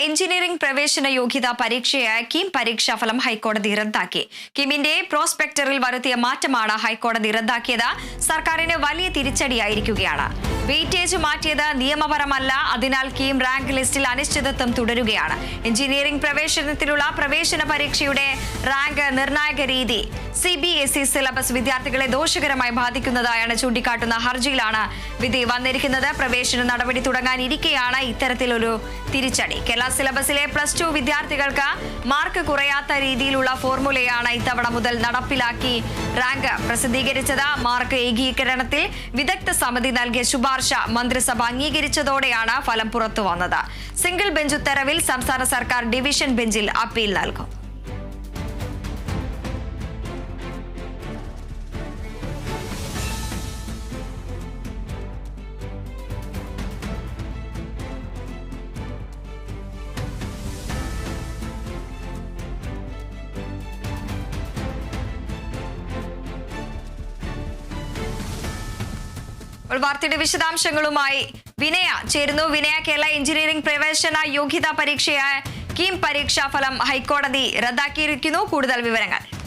Engineering പ്രവേശന യോഗ്യതാ പരീക്ഷയായ Kim പരീക്ഷാ ഫലം ഹൈക്കോടതി റദ്ദാക്കി. കിമിന്റെ പ്രോസ്പെക്ടറിൽ വരുത്തിയ മാറ്റമാണ് ഹൈക്കോടതി റദ്ദാക്കിയത്. സർക്കാരിന് വലിയ തിരിച്ചടിയായിരിക്കുകയാണ്. വെയിറ്റേജ് മാറ്റിയത് നിയമപരമല്ല. അതിനാൽ കീം റാങ്ക് ലിസ്റ്റിൽ അനിശ്ചിതത്വം തുടരുകയാണ്. എഞ്ചിനീയറിംഗ് പ്രവേശനത്തിലുള്ള പ്രവേശന പരീക്ഷയുടെ റാങ്ക് നിർണായക രീതി C B S E syllabus വിദ്യാർത്ഥികളെ ദോഷകരമായി ബാധിക്കുന്നതായാണ് ചൂണ്ടിക്കാട്ടുന്ന ഹർജിയിലാണ് വിധി വന്നിരിക്കുന്നത്. പ്രവേശന നടപടി തുടങ്ങാനിരിക്കെയാണ് ഇത്തരത്തിലൊരു തിരിച്ചടി. കേരള സിലബസിലെ പ്ലസ് ടു വിദ്യാർത്ഥികൾക്ക് മാർക്ക് കുറയാത്ത രീതിയിലുള്ള ഫോർമുലയാണ് ഇത്തവണ മുതൽ നടപ്പിലാക്കി റാങ്ക് പ്രസിദ്ധീകരിച്ചത്. മാർക്ക് ഏകീകരണത്തിൽ വിദഗ്ധ സമിതി നൽകിയ ശുപാർശ മന്ത്രിസഭ അംഗീകരിച്ചതോടെയാണ് ഫലം പുറത്തുവന്നത്. സിംഗിൾ ബെഞ്ച് ഉത്തരവിൽ സംസ്ഥാന സർക്കാർ ഡിവിഷൻ ബെഞ്ചിൽ അപ്പീൽ നൽകും. വാർത്തയുടെ വിശദാംശങ്ങളുമായി വിനയ ചേരുന്നു. വിനയ കേരള എഞ്ചിനീയറിംഗ് പ്രവേശന യോഗ്യതാ പരീക്ഷയായ കീം പരീക്ഷാ ഫലം ഹൈക്കോടതി റദ്ദാക്കിയിരിക്കുന്നു. കൂടുതൽ വിവരങ്ങൾ.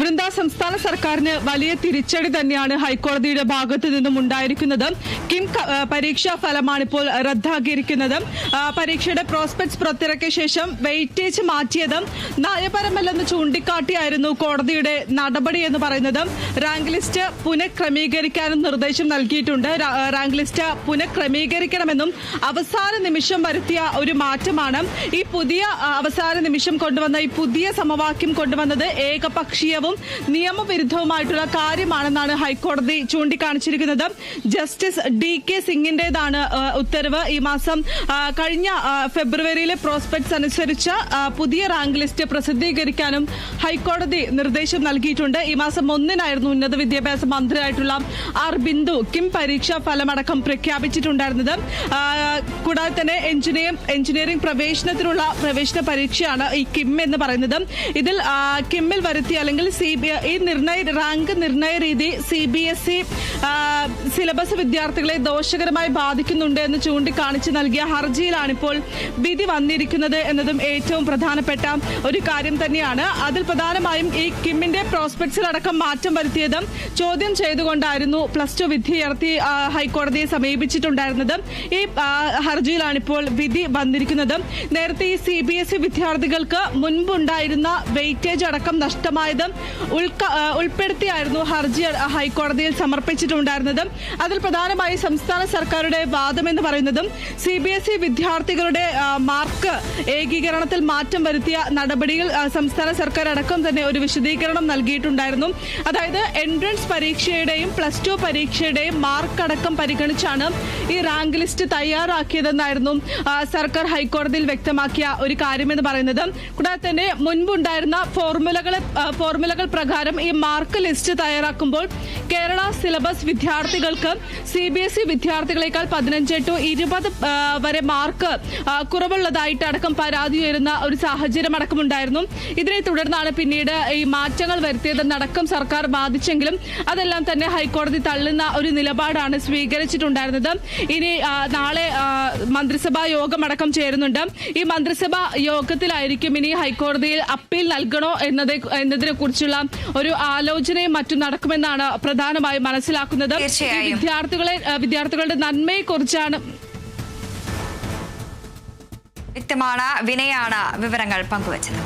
വൃന്ദ സംസ്ഥാന സർക്കാരിന് വലിയ തിരിച്ചടി തന്നെയാണ് ഹൈക്കോടതിയുടെ ഭാഗത്തു നിന്നും ഉണ്ടായിരിക്കുന്നത്. കിം പരീക്ഷാ ഫലമാണ് ഇപ്പോൾ റദ്ദാക്കിയിരിക്കുന്നത്. പരീക്ഷയുടെ പ്രോസ്പെക്ട്സ് പുറത്തിറക്കിയ ശേഷം വെയിറ്റേജ് മാറ്റിയത് നയപരമല്ലെന്ന് ചൂണ്ടിക്കാട്ടിയായിരുന്നു കോടതിയുടെ നടപടി എന്ന് പറയുന്നത്. റാങ്ക് ലിസ്റ്റ് പുനഃക്രമീകരിക്കാനും നിർദ്ദേശം നൽകിയിട്ടുണ്ട്. റാങ്ക് ലിസ്റ്റ് പുനഃക്രമീകരിക്കണമെന്നും അവസാന നിമിഷം വരുത്തിയ ഒരു മാറ്റമാണ്. ഈ പുതിയ അവസാന നിമിഷം കൊണ്ടുവന്ന ഈ പുതിയ സമവാക്യം കൊണ്ടുവന്നത് ഏകപക്ഷീയവും നിയമവിരുദ്ധവുമായിട്ടുള്ള കാര്യമാണെന്നാണ് ഹൈക്കോടതി ചൂണ്ടിക്കാണിച്ചിരിക്കുന്നത്. ജസ്റ്റിസ് ഡി കെ സിംഗിന്റേതാണ് ഉത്തരവ്. ഈ മാസം കഴിഞ്ഞ ഫെബ്രുവരിയിലെ പ്രോസ്പെക്ട്സ് അനുസരിച്ച് പുതിയ റാങ്ക് ലിസ്റ്റ് പ്രസിദ്ധീകരിക്കാനും ഹൈക്കോടതി നിർദ്ദേശം നൽകിയിട്ടുണ്ട്. ഈ മാസം ഒന്നിനായിരുന്നു ഉന്നത വിദ്യാഭ്യാസ മന്ത്രിയായിട്ടുള്ള ആർ ബിന്ദു കിം പരീക്ഷാ ഫലമടക്കം പ്രഖ്യാപിച്ചിട്ടുണ്ടായിരുന്നത്. കൂടാതെ തന്നെ എഞ്ചിനീയർ എഞ്ചിനീയറിംഗ് പ്രവേശനത്തിനുള്ള പ്രവേശന പരീക്ഷയാണ് ഈ കിം എന്ന് പറയുന്നത്. ഇതിൽ കിമ്മിൽ വരുത്തിയ അല്ലെങ്കിൽ സി ബി ഈ നിർണയ റാങ്ക് നിർണയ രീതി C B S E syllabus വിദ്യാർത്ഥികളെ ദോഷകരമായി ബാധിക്കുന്നുണ്ട് എന്ന് ചൂണ്ടിക്കാണിച്ച് നൽകിയ ഹർജിയിലാണിപ്പോൾ വിധി വന്നിരിക്കുന്നത് എന്നതും ഏറ്റവും പ്രധാനപ്പെട്ട ഒരു കാര്യം തന്നെയാണ്. അതിൽ പ്രധാനമായും ഈ കിമ്മിന്റെ പ്രോസ്പെക്ട്സിലടക്കം മാറ്റം വരുത്തിയത് ചോദ്യം ചെയ്തുകൊണ്ടായിരുന്നു പ്ലസ് ടു വിദ്യാർത്ഥി ഹൈക്കോടതിയെ സമീപിച്ചിട്ടുണ്ടായിരുന്നത്. ഈ ഹർജിയിലാണിപ്പോൾ വിധി വന്നിരിക്കുന്നത്. നേരത്തെ ഈ സി ബി എസ് ഇ വിദ്യാർത്ഥികൾക്ക് മുൻപുണ്ടായിരുന്ന വെയിറ്റേജ് അടക്കം നഷ്ടമായത് ഉൾപ്പെടുത്തിയായിരുന്നു ഹർജി ഹൈക്കോടതിയിൽ സമർപ്പിച്ചിട്ടുണ്ടായിരുന്നത്. അതിൽ പ്രധാനമായി സംസ്ഥാന സർക്കാരുടെ വാദം എന്ന് പറയുന്നതും സി ബി എസ് ഇ വിദ്യാർത്ഥികളുടെ മാർക്ക് ഏകീകരണത്തിൽ മാറ്റം വരുത്തിയ നടപടിയിൽ സംസ്ഥാന സർക്കാർ അടക്കം തന്നെ ഒരു വിശദീകരണം നൽകിയിട്ടുണ്ടായിരുന്നു. അതായത് എൻട്രൻസ് പരീക്ഷയുടെയും പ്ലസ് ടു പരീക്ഷയുടെയും മാർക്ക് അടക്കം പരിഗണിച്ചാണ് ഈ റാങ്ക് ലിസ്റ്റ് തയ്യാറാക്കിയതെന്നായിരുന്നു സർക്കാർ ഹൈക്കോടതിയിൽ വ്യക്തമാക്കിയ ഒരു കാര്യമെന്ന് പറയുന്നത്. കൂടാതെ തന്നെ മുൻപുണ്ടായിരുന്ന ഫോർമുലകളെ ഫോർമുലകൾ ഫോർമുലകൾ പ്രകാരം ഈ മാർക്ക് ലിസ്റ്റ് തയ്യാറാക്കുമ്പോൾ കേരള സിലബസ് വിദ്യാർത്ഥികൾക്ക് സി ബി എസ് ഇ വിദ്യാർത്ഥികളെക്കാൾ പതിനഞ്ച് ടു ഇരുപത് വരെ മാർക്ക് കുറവുള്ളതായിട്ട് അടക്കം പരാതി ഉയരുന്ന ഒരു സാഹചര്യം അടക്കമുണ്ടായിരുന്നു. ഇതിനെ തുടർന്നാണ് പിന്നീട് ഈ മാറ്റങ്ങൾ വരുത്തിയതെന്നടക്കം സർക്കാർ ബാധിച്ചെങ്കിലും അതെല്ലാം തന്നെ ഹൈക്കോടതി തള്ളുന്ന ഒരു നിലപാടാണ് സ്വീകരിച്ചിട്ടുണ്ടായിരുന്നത്. ഇനി നാളെ മന്ത്രിസഭാ യോഗം അടക്കം ചേരുന്നുണ്ട്. ഈ മന്ത്രിസഭാ യോഗത്തിലായിരിക്കും ഇനി ഹൈക്കോടതിയിൽ അപ്പീൽ നൽകണോ എന്നത് എന്നതിനെ കുറിച്ചുള്ള ഒരു ആലോചനയും മറ്റും നടക്കുമെന്നാണ് പ്രധാനമായും മനസ്സിലാക്കുന്നത്. വിദ്യാർത്ഥികളെ വിദ്യാർത്ഥികളുടെ നന്മയെ കുറിച്ചാണ് വ്യക്തമാണ് വിനയാണ് വിവരങ്ങൾ പങ്കുവച്ചത്.